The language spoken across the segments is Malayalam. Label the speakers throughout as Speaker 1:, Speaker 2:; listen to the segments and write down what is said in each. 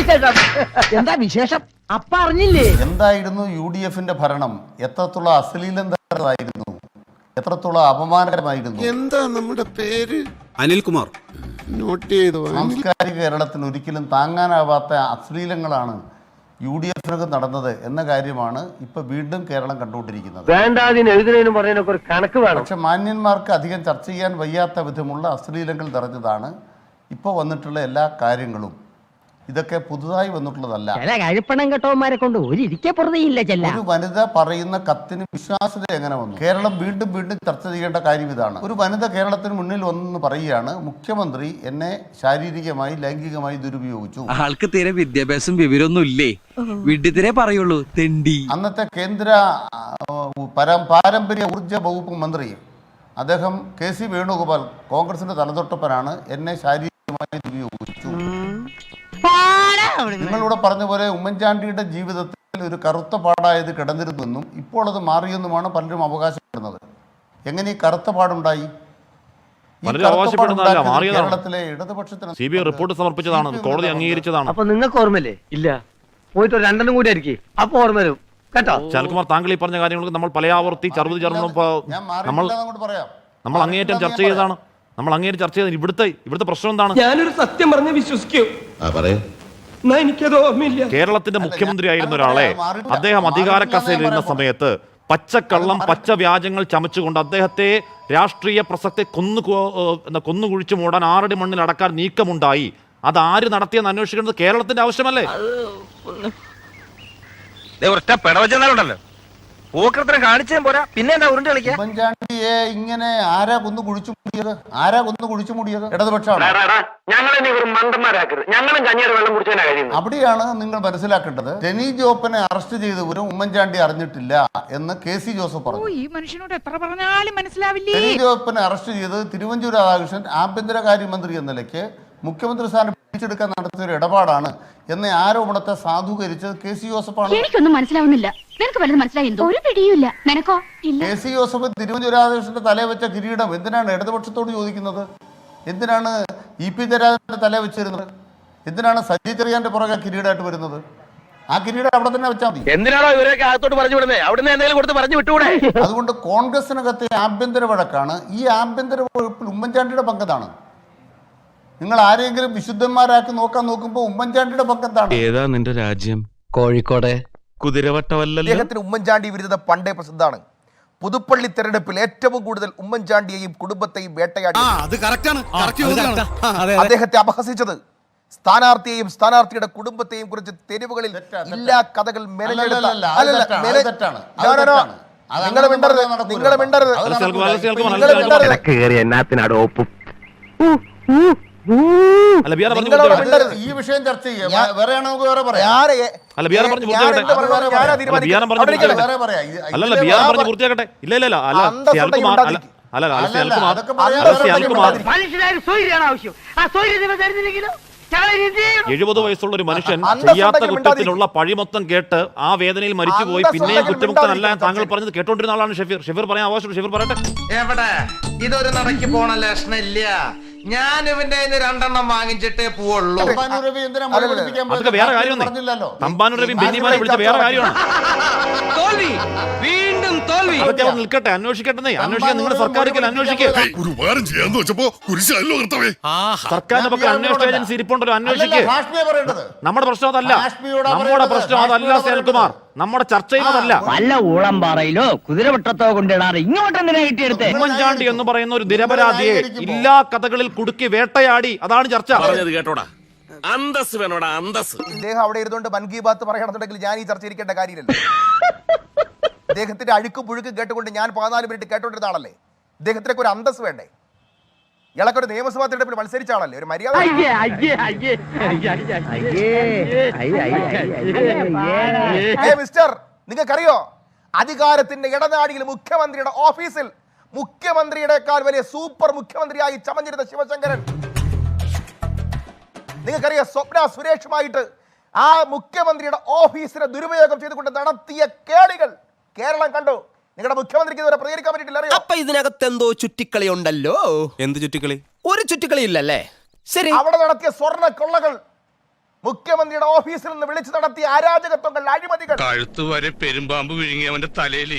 Speaker 1: വിശേഷം? എന്താ വിശേഷം? അപ്പ അറിഞ്ഞില്ലേ?
Speaker 2: എന്തായിരുന്നു യു ഡി എഫിന്റെ ഭരണം? എത്രത്തോളം അശ്ലീലം തരമായിരുന്നു എത്രത്തോളം അപമാനകരമായിരുന്നു?
Speaker 3: എന്താ നമ്മുടെ പേര്?
Speaker 4: അനിൽകുമാർ.
Speaker 3: നോട്ട് ചെയ്തു?
Speaker 2: സാംസ്കാരിക കേരളത്തിന് ഒരിക്കലും താങ്ങാനാവാത്ത അശ്ലീലങ്ങളാണ് യു ഡി എഫിനൊക്കെ നടന്നത് എന്ന കാര്യമാണ് ഇപ്പൊ വീണ്ടും കേരളം കണ്ടുകൊണ്ടിരിക്കുന്നത്.
Speaker 1: വേണ്ടാതിന് എഴുതുന്നതിനും പറയുന്നതിനൊക്കെ ഒരു കണക്ക് വേണം.
Speaker 2: പക്ഷെ മാന്യന്മാർക്ക് അധികം ചർച്ച ചെയ്യാൻ വയ്യാത്ത വിധമുള്ള അശ്ലീലങ്ങൾ നിറഞ്ഞതാണ് ഇപ്പോൾ വന്നിട്ടുള്ള എല്ലാ കാര്യങ്ങളും. ഇതൊക്കെ പുതുതായി വന്നിട്ടുള്ളതല്ല.
Speaker 1: ചില കഴിപ്പണം കെട്ടവന്മാരെ കൊണ്ട് ഒരു ഇരിക്കെ പുറതെയില്ല ചെല്ല.
Speaker 2: ഒരു വനിത പറയുന്ന കത്തിന് വിശ്വാസ്യത എങ്ങനെ വന്നു? കേരളം വീണ്ടും വീണ്ടും ചർച്ച ചെയ്യേണ്ട കാര്യം ഇതാണ്. ഒരു വനിത കേരളത്തിന് മുന്നിൽ വന്നെന്ന് പറയുകയാണ് മുഖ്യമന്ത്രി എന്നെ ശാരീരികമായി ലൈംഗികമായി ദുരുപയോഗിച്ചു.
Speaker 4: ആൾക്ക് തീരെ വിദ്യാഭ്യാസം വിവരമൊന്നും ഇല്ലേ? വിഡ്ഢിത്തിരെ പറയുള്ളൂ തെണ്ടി.
Speaker 2: അന്നത്തെ കേന്ദ്ര പാരമ്പര്യ ഊർജ വകുപ്പ് മന്ത്രി അദ്ദേഹം കെ സി വേണുഗോപാൽ കോൺഗ്രസിന്റെ തലതൊട്ടപ്പനാണ് എന്നെ ശാരീരികമായി ദുരുപയോഗിച്ചു. നിങ്ങളിവിടെ പറഞ്ഞ പോലെ ഉമ്മൻചാണ്ടിയുടെ ജീവിതത്തിൽ ഒരു കറുത്ത പാടായത് കിടന്നിരുന്നെന്നും ഇപ്പോൾ അത് മാറിയെന്നുമാണ് പലരും അവകാശപ്പെടുന്നത്. എങ്ങനെ ഈ കറുത്ത പാടുണ്ടായി? കേരളത്തിലെ ഇടതുപക്ഷത്തിന്
Speaker 5: സി ബി ഐ റിപ്പോർട്ട് സമർപ്പിച്ചതാണ്. കോടതി അംഗീകരിച്ചതാണ്.
Speaker 1: അപ്പൊ നിങ്ങൾക്ക് ഓർമ്മയില്ലേ? ഇല്ല. പോയിട്ട് രണ്ടെണ്ണം കൂടി ആയിരിക്കും. അപ്പൊ ഓർമ്മ വരും. കേട്ടോ?
Speaker 5: ശരത്കുമാർ താങ്കൾ ഈ പറഞ്ഞ കാര്യങ്ങൾക്ക് നമ്മൾ പലയാവർത്തി ചറുതി
Speaker 2: ചർമ്മം
Speaker 5: നമ്മൾ
Speaker 2: അങ്ങോട്ട് പറയാം.
Speaker 5: നമ്മൾ അങ്ങേയറ്റം ചർച്ച ചെയ്തതാണ്. നമ്മൾ അങ്ങേര് ചർച്ച ചെയ്തത് ഇവിടുത്തെ ഇവിടുത്തെ പ്രശ്നം എന്താണ്?
Speaker 6: ഞാനൊരു സത്യം പറഞ്ഞ് വിശ്വസിക്കൂ. എനിക്കത് ഓർമ്മയില്ല.
Speaker 5: കേരളത്തിന്റെ മുഖ്യമന്ത്രി ആയിരുന്ന ഒരാളെ അദ്ദേഹം അധികാര
Speaker 2: കസയിലിരുന്ന
Speaker 5: സമയത്ത് പച്ചക്കള്ളം പച്ച വ്യാജങ്ങൾ ചമച്ചുകൊണ്ട് അദ്ദേഹത്തെ രാഷ്ട്രീയ പ്രസക്തി കൊന്നു എന്താ കൊന്നുകുഴിച്ചു മൂടാൻ ആറടി മണ്ണിൽ അടക്കാൻ നീക്കമുണ്ടായി. അത് ആര് നടത്തിയെന്ന് അന്വേഷിക്കുന്നത് കേരളത്തിന്റെ ആവശ്യമല്ലേ?
Speaker 7: ഒറ്റ പിടവച്ചെന്നാലുണ്ടല്ലോ പൂക്കൃത്രം കാണിച്ചേ പോരാ. പിന്നെ എന്താ ഉരുണ്ട് കളിക്കുക
Speaker 2: ഉമ്മൻചാണ്ടിയെ ഇങ്ങനെ ആരാ കൊന്നു കുഴിച്ചു മുടിയത്? ആരാ കൊന്നു കുഴിച്ചു മുടിയത്? ഇടതുപക്ഷമാണ്
Speaker 1: ഞങ്ങളെ നീ മണ്ടന്മാരാക്കരുത്. ഞങ്ങളും കഞ്ഞിയുടെ വെള്ളം കുടിച്ചാൽ
Speaker 2: അവിടെയാണ് നിങ്ങൾ മനസ്സിലാക്കേണ്ടത്. ടെനി ജോപ്പനെ അറസ്റ്റ് ചെയ്ത് ഒരു ഉമ്മൻചാണ്ടി അറിഞ്ഞിട്ടില്ല എന്ന് കെ സി ജോസഫ് പറഞ്ഞു.
Speaker 8: ഈ മനുഷ്യനോട് എത്ര പറഞ്ഞാലും മനസ്സിലാവില്ലേ?
Speaker 2: ടെനി ജോപ്പനെ അറസ്റ്റ് ചെയ്ത് തിരുവഞ്ചൂർ രാധാകൃഷ്ണൻ ആഭ്യന്തര കാര്യമന്ത്രി എന്ന നിലയ്ക്ക് മുഖ്യമന്ത്രി സ്ഥാനം പിടിച്ചെടുക്കാൻ നടത്തിയ ഒരു ഇടപാടാണ് എന്ന ആരോപണത്തെ സാധൂകരിച്ചത് കെ സി ജോസഫാണ്.
Speaker 9: എനിക്കൊന്നും മനസ്സിലാവുന്നില്ല. നിനക്ക് വലുത് മനസ്സിലായി ഒരു പിടിയുമില്ല. നിനക്കോ? ഇല്ല.
Speaker 2: കെ സി ജോസഫ് തിരുവഞ്ചൂർ രാധാകൃഷ്ണന്റെ തലേ വെച്ച കിരീടം എന്തിനാണ് ഇടതുപക്ഷത്തോട് ചോദിക്കുന്നത്? എന്തിനാണ് ഇ പി ജയരാജന്റെ തലേ വെച്ചിരുന്നത്? എന്തിനാണ് സജി ചെറിയാന്റെ പുറകെ കിരീടമായിട്ട് വരുന്നത്? ആ കിരീടം അവിടെ തന്നെ വെച്ചാൽ മതി.
Speaker 7: എന്തിനാണോ ഇവരൊക്കെ അകത്തോട്ട് പറഞ്ഞു വിടുന്നത് അവിടുന്ന് എന്തെങ്കിലും കൊടുത്ത് പറഞ്ഞു വിട്ടുകൂടെ
Speaker 2: അതുകൊണ്ട് കോൺഗ്രസിനകത്തെ ആഭ്യന്തര വഴക്കാണ് ഈ ആഭ്യന്തര വകുപ്പിൽ ഉമ്മൻചാണ്ടിയുടെ പങ്കതാണ്. നിങ്ങൾ ആരെങ്കിലും വിശുദ്ധന്മാരാക്കി നോക്കാൻ നോക്കുമ്പോ ഉമ്മൻചാണ്ടിയുടെ പക്കത്താണ്.
Speaker 4: ഏതാ നിന്റെ രാജ്യം?
Speaker 6: കോഴിക്കോട്.
Speaker 4: കുതിരവട്ടമല്ല
Speaker 7: അദ്ദേഹത്തിന് ഉമ്മൻചാണ്ടി വിരുദ്ധ പണ്ടേ പ്രസിദ്ധമാണ്. പുതുപ്പള്ളി തെരഞ്ഞെടുപ്പിൽ ഏറ്റവും കൂടുതൽ ഉമ്മൻചാണ്ടിയെയും കുടുംബത്തെയും വേട്ടയാടി. അദ്ദേഹത്തെ അപഹസിച്ചത്. സ്ഥാനാർത്ഥിയെയും സ്ഥാനാർത്ഥിയുടെ കുടുംബത്തെയും കുറിച്ച് തെരുവുകളിൽ എല്ലാ കഥകൾ മെനഞ്ഞെടുത്ത-
Speaker 2: അല്ലല്ലല്ല, അത്
Speaker 7: അല്ലല്ല,
Speaker 2: തെറ്റാണ്,
Speaker 7: മെന-
Speaker 2: അത് തെറ്റാണ്, അത്
Speaker 7: No, no, no.
Speaker 2: തെറ്റാണ്. അത്
Speaker 7: നിങ്ങൾ
Speaker 2: അങ്ങനെ
Speaker 7: മിണ്ടരുത്
Speaker 2: പറഞ്ഞാൽ നടക്കൂല.
Speaker 7: നിങ്ങൾ മിണ്ടരുത്.
Speaker 2: അത് നടക്കൂല. നിങ്ങൾ മിണ്ടരുത്.
Speaker 1: കയറി എന്നാത്തിനാട് ഒപ്പും.
Speaker 5: അല്ല പറഞ്ഞു.
Speaker 7: മിണ്ടരുത്.
Speaker 2: ഈ വിഷയം ചർച്ച ചെയ്യാം
Speaker 7: ഞാൻ-
Speaker 2: വേറെ ആണെങ്കിൽ നമുക്ക് വേറെ പറയാം
Speaker 7: ഞാൻ
Speaker 5: അല്ല, പറഞ്ഞു.
Speaker 7: എന്ത്? ഞാനാ
Speaker 2: അല്ല.
Speaker 5: പറഞ്ഞു
Speaker 7: അവിടെ.
Speaker 2: വേറെ പറയാം ഇത്
Speaker 5: അല്ലല്ല
Speaker 2: ഇതിലെ
Speaker 5: ബിയാറെ പറഞ്ഞു പൂർത്തിയാക്കട്ടെ ഇല്ല ഇല്ല ഇല്ല അല്ല
Speaker 7: അന്തസ്സുണ്ടെങ്കിൽ
Speaker 5: സിയാൽകുമാർ അല്ല
Speaker 7: ഉണ്ടാതിരിക്കും.
Speaker 5: അല്ല അല്ല
Speaker 2: അല്ലല്ല,
Speaker 5: സിയാൽകുമാർ
Speaker 2: അതൊക്കെ പറയാം.
Speaker 5: അല്ല
Speaker 2: വേറെ
Speaker 5: സിയാൽകുമാർ
Speaker 2: പറയാം.
Speaker 1: മനുഷ്യനായ സ്വൈര്യാണ് ആവശ്യം ആ സ്വൈര്യ ദിവസം തരുന്നില്ലെങ്കിലോ ഞങ്ങളെ എന്ത് ചെയ്യണം
Speaker 5: എഴുപത് വയസ്സുള്ള ഒരു മനുഷ്യൻ
Speaker 7: അന്തസ്സുണ്ടെങ്കിൽ
Speaker 5: ചെയ്യാത്ത
Speaker 7: മിണ്ടാതിരിക്കും.
Speaker 5: പഴി പഴിമൊത്തം കേട്ട് ആ വേദനയിൽ മരിച്ചുപോയി പിന്നെയും കുറ്റമുക്തനല്ല
Speaker 7: മിണ്ടാതിരിക്കും.
Speaker 5: താങ്കൾ പറഞ്ഞത് കേട്ടോണ്ടിരുന്ന ആളാണ് ഷെഫീർ ഷെഫീർ പറയാൻ ആവശ്യം ഷെഫീർ പറയട്ടെ
Speaker 7: എവിടെ ഇതൊരു നടക്ക് പോണ ലക്ഷണില്ല ഞാൻ ഇവന്റെ രണ്ടെണ്ണം വാങ്ങിച്ചിട്ടേ പോവുള്ളൂ.
Speaker 5: അതൊക്കെ വേറെ വിളിച്ച വേറെ കാര്യമാണ്.
Speaker 6: തോൽവി. വീണ്ടും തോൽവി.
Speaker 5: നിൽക്കട്ടെ അന്വേഷിക്കട്ടെ അന്വേഷിക്കാൻ നിങ്ങളുടെ സർക്കാർ അന്വേഷിക്കുക സർക്കാരിന്റെ
Speaker 2: പക്കം
Speaker 5: അന്വേഷണ ഏജൻസി ഇരിപ്പുണ്ടല്ലോ അന്വേഷിക്കുക നമ്മുടെ പ്രശ്നം അതല്ല. നമ്മുടെ പ്രശ്നം അതല്ല സേൽകുമാർ. നമ്മുടെ ചർച്ച ചെയ്യുന്നതല്ല
Speaker 1: വല്ല ഊളം പാറയിലോ കുതിരവട്ടത്തോ കൊണ്ടിടാറ് ഇങ്ങോട്ട്
Speaker 5: ഉമ്മൻചാണ്ടി എന്ന് പറയുന്ന ഒരു നിരപരാധിയെ ഇല്ലാ കഥകളിൽ കുടുക്കി വേട്ടയാടി അതാണ് ചർച്ച
Speaker 3: പറഞ്ഞത് കേട്ടോടാ അന്തസ് വേണോടാ അന്തസ്
Speaker 7: ഇദ്ദേഹം അവിടെ ഇരുന്നുകൊണ്ട് മൻ കി ബാത്ത് പറയണമെന്നുണ്ടെങ്കിൽ ഞാൻ ഈ ചർച്ച ഇരിക്കേണ്ട കാര്യമില്ലല്ലോ ഇദ്ദേഹത്തിന്റെ അഴുക്കും പുഴുക്കും കേട്ടുകൊണ്ട് ഞാൻ പതിനാല് മിനിറ്റ് കേട്ടോണ്ടിരുന്ന ആളല്ലേ ഇദ്ദേഹത്തിനൊക്കെ ഒരു അന്തസ് വേണ്ടേ ഇയാളൊക്കെ ഒരു നിയമസഭാ തെരഞ്ഞെടുപ്പിൽ മത്സരിച്ച ആളല്ലേ ഒരു മര്യാദ
Speaker 1: അയ്യേ അയ്യേ അയ്യേ അയ്യേ അയ്യേ അയ്യേ
Speaker 7: മിസ്റ്റർ നിങ്ങൾക്കറിയോ അധികാരത്തിന്റെ ഇടനാടിയിൽ മുഖ്യമന്ത്രിയുടെ ഓഫീസിൽ മുഖ്യമന്ത്രിയുടെക്കാൾ വലിയ സൂപ്പർ മുഖ്യമന്ത്രിയായി ചമഞ്ഞിരുന്ന ശിവശങ്കരൻ. നിങ്ങൾക്കറിയാം സ്വപ്ന സുരേഷുമായിട്ട് ആ മുഖ്യമന്ത്രിയുടെ ഓഫീസിനെ ദുരുപയോഗം ചെയ്തുകൊണ്ട് നടത്തിയ കേളികൾ കേരളം കണ്ടു. നിങ്ങളുടെ മുഖ്യമന്ത്രിക്ക് ഇതുവരെ പ്രതികരിക്കാൻ പറ്റിയിട്ടില്ല അറിയോ?
Speaker 6: അപ്പൊ ഇതിനകത്ത് എന്തോ ചുറ്റിക്കളി ഉണ്ടല്ലോ.
Speaker 4: എന്ത് ചുറ്റിക്കളി?
Speaker 6: ഒരു ചുറ്റിക്കളി ഇല്ലല്ലേ? ശരി.
Speaker 7: അവിടെ നടത്തിയ സ്വർണ കൊള്ളകൾ. മുഖ്യമന്ത്രിയുടെ ഓഫീസിൽ നിന്ന് വിളിച്ചു നടത്തിയ അരാജകത്വങ്ങൾ അഴിമതികൾ.
Speaker 3: കഴുത്തുവരെ പെരുമ്പാമ്പ് വിഴുങ്ങി അവന്റെ തലയിൽ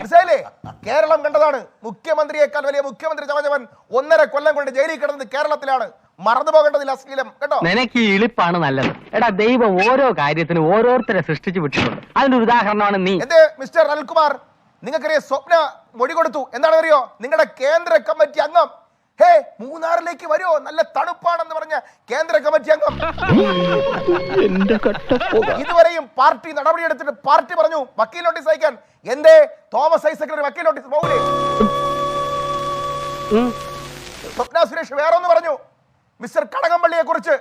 Speaker 7: മനസ്സിലായില്ലേ? കേരളം കണ്ടതാണ്. മുഖ്യമന്ത്രിയേക്കാൾ വലിയ മുഖ്യമന്ത്രി ചവചവൻ ഒന്നര കൊല്ലം കൊണ്ട് ജയിലിൽ കിടന്നത് കേരളത്തിലാണ്. മറന്നു പോകേണ്ടതില്ല അശ്ലീലം. കേട്ടോ?
Speaker 1: നിനക്ക് ഇളിപ്പാണ് നല്ലത്. എടാ ദൈവം ഓരോ കാര്യത്തിനും ഓരോരുത്തരെ സൃഷ്ടിച്ചു വിട്ടിട്ടുണ്ട്. അതിന്റെ ഉദാഹരണമാണ് നീ.
Speaker 7: എന്റെ മിസ്റ്റർ അനിൽകുമാർ നിങ്ങൾക്കറിയാം സ്വപ്ന മൊഴി കൊടുത്തു. എന്താണെന്നറിയോ? നിങ്ങളുടെ കേന്ദ്ര കമ്മിറ്റി അംഗം ഹേ മൂന്നാറിലേക്ക് വരുമോ നല്ല തണുപ്പാണെന്ന് പറഞ്ഞ കേന്ദ്ര കമ്മിറ്റി അംഗം. ഇതുവരെയും പാർട്ടി നടപടിയെടുത്തിട്ട് പാർട്ടി പറഞ്ഞു വക്കീൽ നോട്ടീസ് അയക്കാൻ. എന്തേ? തോമസ് ഐസക്കിന് വക്കീൽ നോട്ടീസ്. പോകൂലേ സ്വപ്ന സുരേഷ് വേറെ ഒന്ന് പറഞ്ഞു. മിസ്റ്റർ കടകംപള്ളിയെ കുറിച്ച്.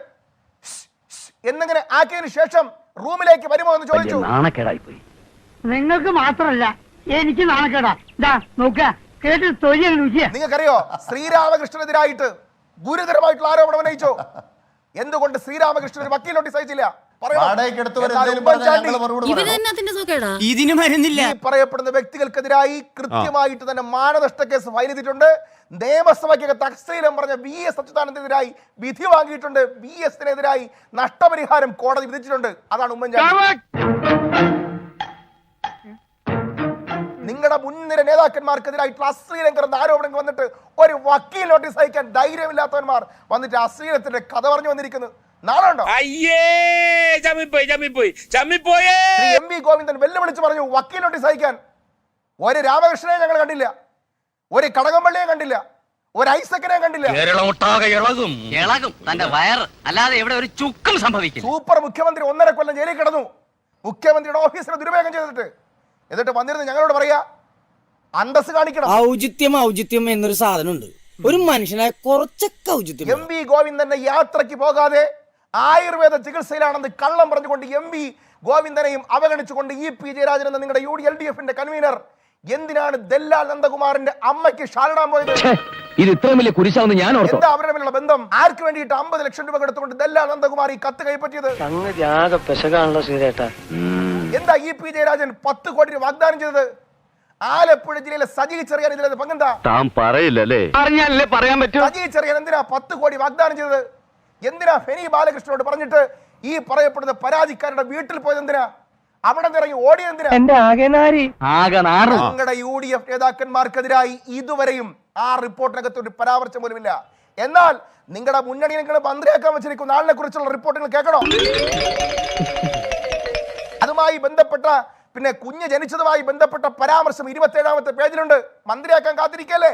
Speaker 7: എന്നിങ്ങനെ ആക്കിയതിനു ശേഷം റൂമിലേക്ക് വരുമോ എന്ന് ചോദിച്ചു.
Speaker 1: നാണക്കേടായി പോയി
Speaker 8: നിങ്ങൾക്ക് മാത്രമല്ല എനിക്ക് നാണക്കേടാ. ഇതാ
Speaker 7: നിങ്ങൾക്കറിയോ ശ്രീരാമകൃഷ്ണനെതിരായിട്ട് ഗുരുതരമായിട്ടുള്ള ആരോപണം ഉന്നയിച്ചു. എന്തുകൊണ്ട് ശ്രീരാമകൃഷ്ണൻ ഒരു
Speaker 4: മരുന്നില്ല
Speaker 7: ഈ പറയപ്പെടുന്ന വ്യക്തികൾക്കെതിരായി കൃത്യമായിട്ട് തന്നെ മാനനഷ്ട കേസ് ഫയൽ ചെയ്തിട്ടുണ്ട്. നിയമസഭയ്ക്കൊക്കെ തക്സീലം പറഞ്ഞ വി എസ് അച്യുതാനന്ദനെതിരായി വിധി വാങ്ങിയിട്ടുണ്ട്. വി എസിനെതിരായി നഷ്ടപരിഹാരം കോടതി വിധിച്ചിട്ടുണ്ട്. അതാണ് ഉമ്മൻചാണ്ടി. നിങ്ങളുടെ മുൻനിര നേതാക്കന്മാർക്കെതിരായിട്ടുള്ള അശ്ലീലം കിടന്ന ആരോപണങ്ങൾ വന്നിട്ട് ഒരു വക്കീൽ നോട്ടീസ് അയക്കാൻ ധൈര്യമില്ലാത്തവന്മാർ വന്നിട്ട് അശ്ലീലത്തിന്റെ കഥ പറഞ്ഞു വന്നിരിക്കുന്നത് എം വി ഗോവിന്ദൻ വെല്ലുവിളിച്ച് പറഞ്ഞു വക്കീൽ നോട്ടീസ് അയക്കാൻ. ഒരു രാമകൃഷ്ണനെ ഞങ്ങൾ കണ്ടില്ല. ഒരു കടകംപള്ളിയെ കണ്ടില്ല. ഒരു ഐസക്കിനെ കണ്ടില്ല.
Speaker 3: ഇളകും.
Speaker 4: ഇളകും. തന്റെ വയർ അല്ലാതെ ഇവിടെ ഒരു ചുക്കും സംഭവിക്കില്ല.
Speaker 7: സൂപ്പർ മുഖ്യമന്ത്രി ഒന്നര കൊല്ലം ജയിലിൽ കിടന്നു. മുഖ്യമന്ത്രിയുടെ ഓഫീസിനെ ദുരുപയോഗം ചെയ്തിട്ട്. എന്നിട്ട് വന്നിരുന്നു ഞങ്ങളോട് പറയാ അന്തസ് കാണിക്കണം.
Speaker 10: ഔചിത്യം ഔചിത്യം എന്നൊരു സാധനമുണ്ട്. ഒരു മനുഷ്യനെ കുറച്ചൊക്കെ ഔചിത്യം
Speaker 7: എം വി ഗോവിന്ദന്റെ യാത്രയ്ക്ക് പോകാതെ ആയുർവേദ ചികിത്സയിലാണെന്ന് കള്ളം പറഞ്ഞുകൊണ്ട് എം വി ഗോവിന്ദനെയും അവഗണിച്ചുകൊണ്ട് ഇ പി ജയരാജൻ എന്ന നിങ്ങളുടെ യു ഡി എൽ ഡി എഫിന്റെ കൺവീനർ എന്തിനാണ് ദല്ലാൽ നന്ദകുമാറിന്റെ അമ്മയ്ക്ക് ഷാലിടാൻ പോയത്?
Speaker 1: ഇത് ഇത്രയും വലിയ കുരിശാവുന്ന ഞാൻ ഓർത്തു.
Speaker 7: എന്താ അവരുടെ തമ്മിലുള്ള ബന്ധം? ആർക്ക് വേണ്ടിയിട്ട് അമ്പത് ലക്ഷം രൂപ എടുത്തുകൊണ്ട് ദല്ലാൽ നന്ദകുമാർ ഈ കത്ത് കൈപ്പറ്റിയത്?
Speaker 1: സംഗതി ആകെ പെശകാണല്ലോ ശ്രീരേട്ടാ.
Speaker 7: എന്താ ഇ പി ജയരാജൻ പത്ത് കോടി രൂപ വാഗ്ദാനം ചെയ്തത്? ആലപ്പുഴ ജില്ലയിലെ സജീവ് ചെറിയ ഇതിലെ പങ്കെന്താ?
Speaker 3: താൻ പറയില്ലല്ലേ?
Speaker 1: പറഞ്ഞാലല്ലേ പറയാൻ പറ്റും?
Speaker 7: സജി ചെറിയ എന്തിനാ പത്ത് കോടി വാഗ്ദാനം ചെയ്തത്? എന്തിനാ ഫെനി ബാലകൃഷ്ണനോട് പറഞ്ഞിട്ട് ഈ പറയപ്പെടുന്ന പരാതിക്കാരുടെ വീട്ടിൽ പോയത് എന്തിനാ? അവിടെ നിറങ്ങി ഇറങ്ങി നിങ്ങളുടെ യു ഡി എഫ് നേതാക്കന്മാർക്കെതിരായി ഇതുവരെയും ആ റിപ്പോർട്ടിനകത്ത് ഒരു പരാമർശം പോലുമില്ല. എന്നാൽ നിങ്ങളുടെ മുന്നണി നിങ്ങൾ മന്ത്രിയാക്കാൻ വെച്ചിരിക്കുന്ന ആളിനെ കുറിച്ചുള്ള റിപ്പോർട്ടുകൾ കേൾക്കണോ? അതുമായി ബന്ധപ്പെട്ട പിന്നെ കുഞ്ഞ് ജനിച്ചതുമായി ബന്ധപ്പെട്ട പരാമർശം ഇരുപത്തേഴാമത്തെ പേജിലുണ്ട്. മന്ത്രിയാക്കാൻ കാത്തിരിക്കല്ലേ?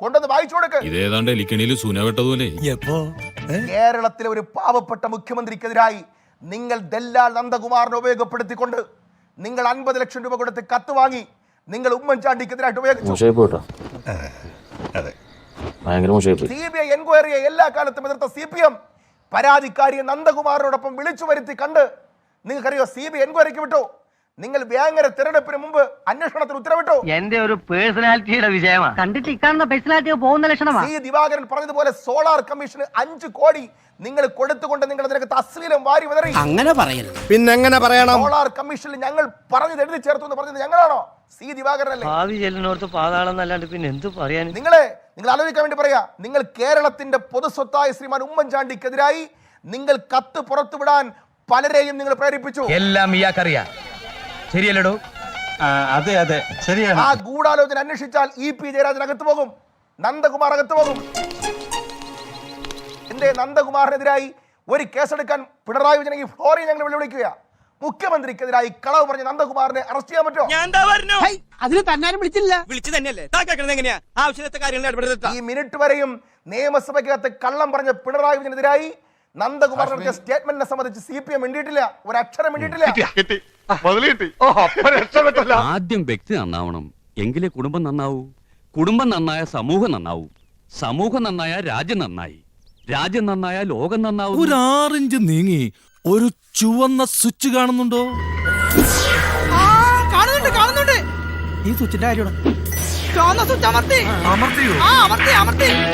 Speaker 7: കൊണ്ടുവന്ന് വായിച്ചു കൊടുക്ക്.
Speaker 3: ഇതേതാണ്ട് എലിക്കണിയിൽ സൂനവെട്ടതുപോലെ
Speaker 7: കേരളത്തിലെ ഒരു പാവപ്പെട്ട മുഖ്യമന്ത്രിക്കെതിരായി നിങ്ങൾ ദല്ലാൽ നന്ദകുമാറിനെ ഉപയോഗപ്പെടുത്തിക്കൊണ്ട് നിങ്ങൾ അൻപത് ലക്ഷം രൂപ കൊടുത്ത് കത്ത് വാങ്ങി നിങ്ങൾ ഉമ്മൻചാണ്ടിക്കെതിരായിട്ട് ഉപയോഗിച്ചു. സി ബി ഐ എൻക്വയറിയെ എല്ലാ കാലത്തും എതിർത്ത സി പി എം പരാതിക്കാരിയെ നന്ദകുമാറിനോടൊപ്പം വിളിച്ചു വരുത്തി കണ്ട് നിങ്ങൾക്കറിയോ സി ബി എൻക്വയറിക്ക് വിട്ടു. നിങ്ങൾ ഭയങ്കര തിരഞ്ഞെടുപ്പിന് മുമ്പ് അന്വേഷണത്തിന് ഉത്തരവിട്ടു.
Speaker 1: എന്റെ ഒരു പേഴ്സണാലിറ്റിയുടെ വിഷയമാണ് കണ്ടിട്ട് ഇക്കാണുന്ന പേഴ്സണാലിറ്റി പോകുന്ന ലക്ഷണമാണ്
Speaker 7: സി. ദിവാകരൻ പറഞ്ഞതുപോലെ സോളാർ കമ്മീഷന് അഞ്ച് കോടി നിങ്ങൾ കൊടുത്തുകൊണ്ട് നിങ്ങൾ അതിനകത്ത് അശ്ലീലം വാരി വിതറി.
Speaker 10: അങ്ങനെ പറയരുത്.
Speaker 3: പിന്നെ എങ്ങനെ പറയണം?
Speaker 7: സോളാർ കമ്മീഷനിൽ ഞങ്ങൾ പറഞ്ഞത് എഴുതി ചേർത്തു എന്ന് പറഞ്ഞത് ഞങ്ങളാണോ? സി. ദിവാകരനല്ലേ?
Speaker 1: ഭാവി ചെല്ലിനോർത്ത് പാതാളം എന്നല്ലാണ്ട് പിന്നെ എന്ത് പറയാൻ?
Speaker 7: നിങ്ങളെ നിങ്ങൾ ആലോചിക്കാൻ വേണ്ടി പറയാ നിങ്ങൾ കേരളത്തിന്റെ പൊതുസ്വത്തായ ശ്രീമാൻ ഉമ്മൻചാണ്ടിക്കെതിരായി നിങ്ങൾ കത്ത് പുറത്തുവിടാൻ പലരെയും നിങ്ങൾ പ്രേരിപ്പിച്ചു.
Speaker 6: എല്ലാം ഇയാൾക്കറിയാം. ശരിയല്ലടോ.
Speaker 10: അതെ അതെ. ശരിയാണ്.
Speaker 7: ആ ഗൂഢാലോചന അന്വേഷിച്ചാൽ ഇ പി ജയരാജൻ അകത്ത് പോകും. നന്ദകുമാർ അകത്ത് പോകും. എന്റെ നന്ദകുമാറിനെതിരായി ഒരു കേസെടുക്കാൻ പിണറായി വിജയൻ ഈ ഫ്ലോറിൽ ഞങ്ങൾ വെല്ലുവിളിക്കുക മുഖ്യമന്ത്രിക്കെതിരായി കളവ് പറഞ്ഞ നന്ദകുമാറിനെ അറസ്റ്റ് ചെയ്യാൻ പറ്റുമോ?
Speaker 6: ഞാൻ എന്താ പറഞ്ഞു?
Speaker 10: അതിന് തന്നാരും വിളിച്ചില്ല.
Speaker 6: വിളിച്ചു തന്നെയല്ലേ? എങ്ങനെയാ? ആവശ്യത്തെ കാര്യങ്ങൾ
Speaker 7: ഈ മിനിറ്റ് വരെയും നിയമസഭയ്ക്കകത്ത് കള്ളം പറഞ്ഞ പിണറായി വിജയനെതിരായി നന്ദകുമാർ നടത്തിയ സ്റ്റേറ്റ്മെന്റിനെ സംബന്ധിച്ച് സി പി എം മിണ്ടിയിട്ടില്ല.
Speaker 4: ആദ്യം വ്യക്തി നന്നാവണം. എങ്കിലേ കുടുംബം നന്നാവൂ. കുടുംബം നന്നായ സമൂഹം നന്നാവൂ. സമൂഹം നന്നായ രാജ്യം നന്നായി. രാജ്യം നന്നായ ലോകം നന്നാവും.
Speaker 3: ഒരു ആറിഞ്ച് നീങ്ങി ഒരു ചുവന്ന സ്വിച്ച് കാണുന്നുണ്ടോ?
Speaker 10: കാണുന്നുണ്ട് കാണുന്നുണ്ട്. ഈ സ്വിച്ചിന്റെ കാര്യമാണ്. ചുവന്ന സ്വിച്ച് അമർത്തി. അമർത്തിയോ? ആ അമർത്തി അമർത്തി.